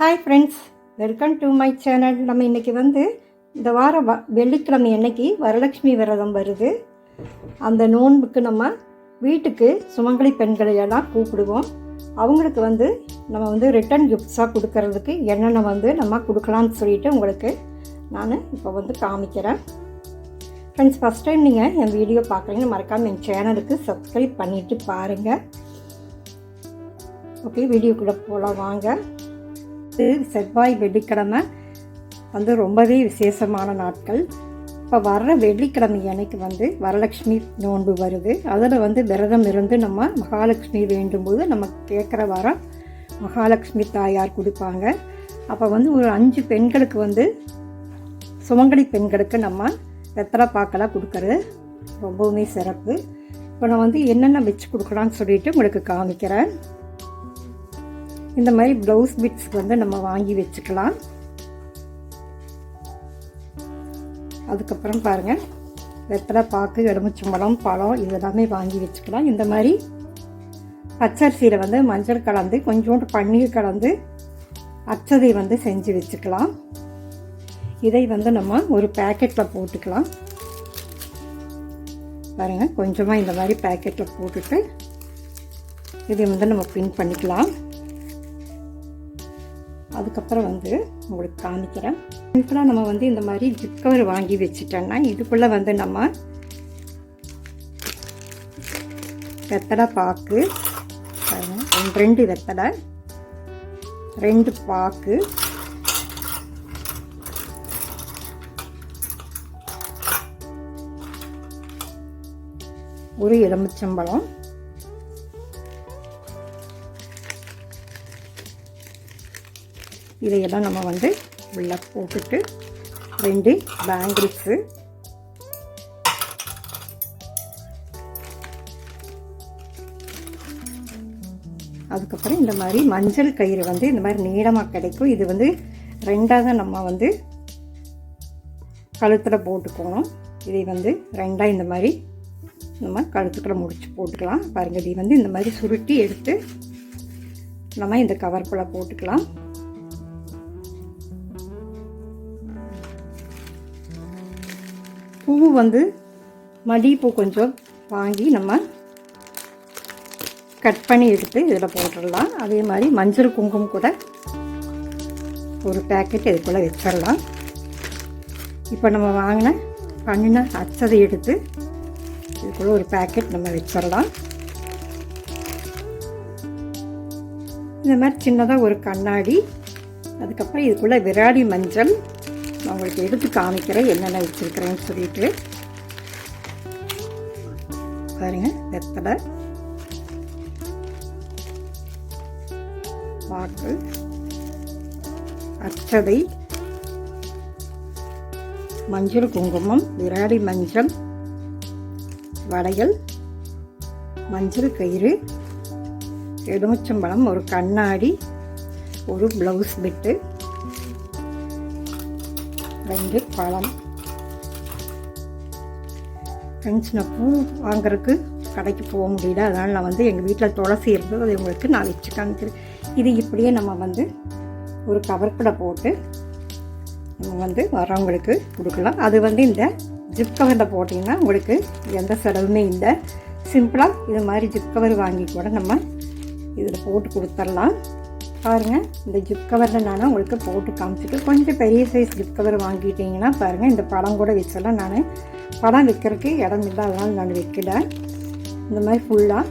Hi friends welcome to my channel நம்ம இன்றைக்கி வந்து இந்த வாரம் வ வெள்ளிக்கிழமை அன்னைக்கு வரலட்சுமி விரதம் வருது. அந்த நோன்புக்கு நம்ம வீட்டுக்கு சுமங்கலி பெண்களையெல்லாம் கூப்பிடுவோம். அவங்களுக்கு வந்து நம்ம வந்து ரிட்டன் கிஃப்ட்ஸாக கொடுக்கறதுக்கு என்னென்ன வந்து நம்ம கொடுக்கலான்னு சொல்லிட்டு உங்களுக்கு நான் இப்போ வந்து காமிக்கிறேன். ஃப்ரெண்ட்ஸ் ஃபஸ்ட் டைம் நீங்கள் என் வீடியோ பார்க்குறீங்கன்னு மறக்காமல் என் சேனலுக்கு சப்ஸ்கிரைப் பண்ணிவிட்டு பாருங்கள் ஓகே வீடியோக்குள்ளே போகலாம் வாங்க. அடுத்து செவ்வாய் வெள்ளிக்கிழமை வந்து ரொம்பவே விசேஷமான நாட்கள். இப்போ வர்ற வெள்ளிக்கிழமை அன்னைக்கு வந்து வரலட்சுமி நோன்பு வருது. அதில் வந்து விரதம் இருந்து நம்ம மகாலட்சுமி வேண்டும்போது நம்ம கேட்குற வாரம் மகாலட்சுமி தாயார் கொடுப்பாங்க. அப்போ வந்து ஒரு அஞ்சு பெண்களுக்கு வந்து சுமங்கலி பெண்களுக்கு நம்ம வெத்தலை பாக்கெல்லாம் கொடுக்கறது ரொம்பவுமே சிறப்பு. இப்போ நான் வந்து என்னென்ன வச்சு கொடுக்கலான்னு சொல்லிட்டு உங்களுக்கு காமிக்கிறேன். இந்த மாதிரி ப்ளவுஸ் பிட்ஸ் வந்து நம்ம வாங்கி வச்சுக்கலாம். அதுக்கப்புறம் பாருங்கள் வெத்தலை பாக்கு எலுமிச்சம்பழம் பழம் இது எல்லாமே வாங்கி வச்சுக்கலாம். இந்த மாதிரி பச்சரிசியில் வந்து மஞ்சள் கலந்து கொஞ்சோண்டு பன்னீர் கலந்து அச்சதை வந்து செஞ்சு வச்சுக்கலாம். இதை வந்து நம்ம ஒரு பேக்கெட்டில் போட்டுக்கலாம். பாருங்கள் கொஞ்சமாக இந்த மாதிரி பேக்கெட்டில் போட்டுட்டு இதை வந்து நம்ம பின் பண்ணிக்கலாம். அதுக்கப்புறம் வந்து உங்களுக்கு காமிக்கிறேன். சிம்பிளாக நம்ம வந்து இந்த மாதிரி ஜிப் கவர் வாங்கி வச்சுட்டோன்னா இதுக்குள்ளே வந்து நம்ம வெத்தலை பாக்கு ரெண்டு வெத்தலை ரெண்டு பாக்கு ஒரு எலுமிச்சம்பழம் இதையெல்லாம் நம்ம வந்து உள்ளே போட்டுட்டு ரெண்டு பேங்கிள்ஸு அதுக்கப்புறம் இந்த மாதிரி மஞ்சள் கயிறு வந்து இந்த மாதிரி நீளமாக கிடைக்கும். இது வந்து ரெண்டாக தான் நம்ம வந்து கழுத்தில் போட்டுக்கணும். இதை வந்து ரெண்டாக இந்த மாதிரி நம்ம கழுத்துக்குள்ள முடித்து போட்டுக்கலாம். பாருங்கள் இதை வந்து இந்த மாதிரி சுருட்டி எடுத்து நம்ம இந்த கவர்க்குள்ளே போட்டுக்கலாம். பூ வந்து மல்லிகைப்பூ கொஞ்சம் வாங்கி நம்ம கட் பண்ணி எடுத்து இதில் போட்டுடலாம். அதே மாதிரி மஞ்சள் குங்குமம் கூட ஒரு பேக்கெட் இதுக்குள்ளே வச்சிடலாம். இப்போ நம்ம வாங்கின பண்ணின அச்சதை எடுத்து இதுக்குள்ளே ஒரு பேக்கெட் நம்ம வச்சிடலாம். இந்த மாதிரி சின்னதாக ஒரு கண்ணாடி அதுக்கப்புறம் இதுக்குள்ளே விராடி மஞ்சள் நான் உங்களுக்கு எடுத்து காமிக்கிறேன் என்னென்ன வச்சுருக்கிறேன்னு சொல்லிட்டு. பாருங்க வெத்தலை பாக்கு அச்சதை மஞ்சள் குங்குமம் விராடி மஞ்சள் வளையல் மஞ்சள் கயிறு எலுமிச்சம்பழம் ஒரு கண்ணாடி ஒரு ப்ளவுஸ் பிட்டு ரெண்டு பழம். ஃப்ரெண்ட்ஸ் நான் பூ வாங்குறதுக்கு கடைக்கு போக முடியல. அதனால் நான் வந்து எங்கள் வீட்டில் துளசி இருந்தது அதை உங்களுக்கு நான் வச்சு காமிக்கிறேன். இது இப்படியே நம்ம வந்து ஒரு கவர்க்குள்ளே போட்டு நம்ம வந்து வரவங்களுக்கு கொடுக்கலாம். அது வந்து இந்த ஜிப் கவரில் போட்டிங்கன்னா உங்களுக்கு எந்த செலவுமே இல்லை. சிம்பிளாக இது மாதிரி ஜிப் கவர் வாங்கி கூட நம்ம இதில் போட்டு கொடுத்துர்லாம் பாருங்கள் இந்த ஜிப் கவரில் நான் உங்களுக்கு போட்டு காமிச்சிட்டு கொஞ்சம் பெரிய சைஸ் ஜிப் கவர் வாங்கிட்டீங்கன்னா பாருங்கள் இந்த பழம் கூட வச்செல்லாம் நான். பழம் வைக்கிறதுக்கு இடம் இல்லை அதனால் நான் வைக்கல. இந்த மாதிரி ஃபுல்லாக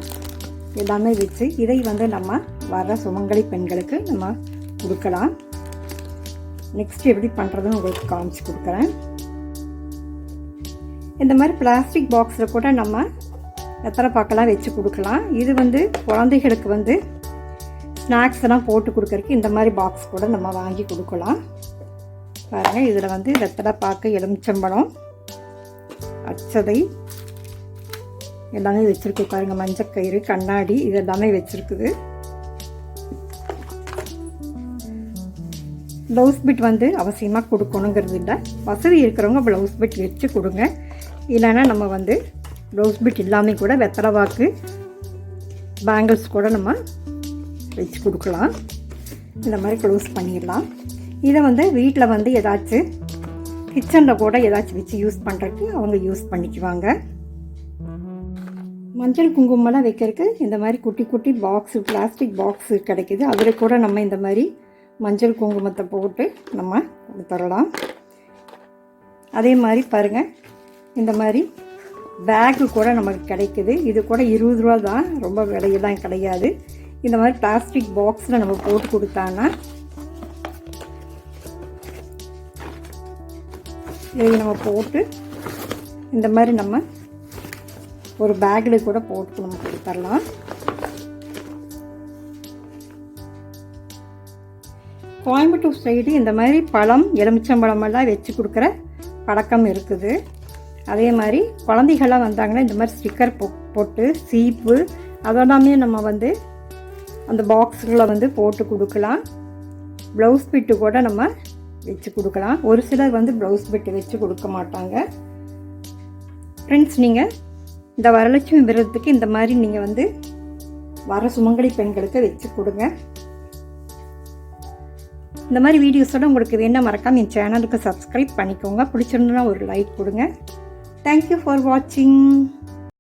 எல்லாமே வச்சு இதை வந்து நம்ம வர சுமங்கலி பெண்களுக்கு நம்ம கொடுக்கலாம். நெக்ஸ்ட் எப்படி பண்ணுறதுன்னு உங்களுக்கு காமிச்சு கொடுக்குறேன். இந்த மாதிரி பிளாஸ்டிக் பாக்ஸில் கூட நம்ம எத்தனை பாக்கெல்லாம் வச்சு கொடுக்கலாம். இது வந்து குழந்தைகளுக்கு வந்து ஸ்நாக்ஸ் எல்லாம் போட்டு கொடுக்கறக்கு இந்த மாதிரி பாக்ஸ் கூட நம்ம வாங்கி கொடுக்கலாம். பாருங்கள் இதில் வந்து வெத்தலை பாக்கு எலுமிச்சம்பழம் அச்சதை எல்லாமே வச்சுருக்கு. பாருங்கள் மஞ்சக்கயிறு கண்ணாடி இது எல்லாமே வச்சுருக்குது. ப்ளவுஸ் பிட் வந்து அவசியமாக கொடுக்கணுங்கிறது இல்லை. வசதி இருக்கிறவங்க ப்ளவுஸ் பிட் வச்சு கொடுங்க. இல்லைன்னா நம்ம வந்து ப்ளவுஸ் பிட் இல்லாமல் கூட வெத்தலை வாக்கு பேங்கிள்ஸ் கூட நம்ம வச்சு கொடுக்கலாம். இந்த மாதிரி க்ளோஸ் பண்ணிடலாம். இதை வந்து வீட்டில் வந்து ஏதாச்சும் கிச்சனில் கூட ஏதாச்சும் வச்சு யூஸ் பண்ணுறதுக்கு அவங்க யூஸ் பண்ணிக்குவாங்க. மஞ்சள் குங்குமம்லாம் வைக்கிறதுக்கு இந்த மாதிரி குட்டி குட்டி பாக்ஸு பிளாஸ்டிக் பாக்ஸு கிடைக்குது. அதில் கூட நம்ம இந்த மாதிரி மஞ்சள் குங்குமத்தை போட்டு நம்ம கொடுத்துடலாம். அதே மாதிரி பாருங்கள் இந்த மாதிரி பேக்கு கூட நமக்கு கிடைக்குது. இது கூட இருபது ரூபா தான் ரொம்ப விலையெல்லாம் கிடையாது. இந்த மாதிரி பிளாஸ்டிக் பாக்ஸில் நம்ம போட்டு கொடுத்தாங்க இதை நம்ம போட்டு இந்த மாதிரி நம்ம ஒரு பேக்கில் கூட போட்டு நம்ம கொடுத்துடலாம். கோயம்புத்தூர் சைடு இந்த மாதிரி பழம் எலுமிச்சம்பழமெல்லாம் வச்சு கொடுக்குற பழக்கம் இருக்குது. அதே மாதிரி குழந்தைகள்லாம் வந்தாங்கன்னா இந்த மாதிரி ஸ்டிக்கர் போ போட்டு சீப்பு அதெல்லாமே நம்ம வந்து அந்த பாக்ஸுகளை வந்து போட்டு கொடுக்கலாம். ப்ளவுஸ் பிட்டு கூட நம்ம வச்சு கொடுக்கலாம். ஒரு சிலர் வந்து ப்ளவுஸ் பிட்டு வச்சு கொடுக்க மாட்டாங்க. ஃப்ரெண்ட்ஸ் நீங்கள் இந்த வரலட்சுமி விரதத்துக்கு இந்த மாதிரி நீங்கள் வந்து வர சுமங்கலி பெண்களுக்கு வச்சு கொடுங்க. இந்த மாதிரி வீடியோஸோட உங்களுக்கு வேணால் மறக்காம என் சேனலுக்கு சப்ஸ்கிரைப் பண்ணிக்கோங்க. பிடிச்சிருந்தா ஒரு லைக் கொடுங்க. தேங்க்யூ ஃபார் வாட்சிங்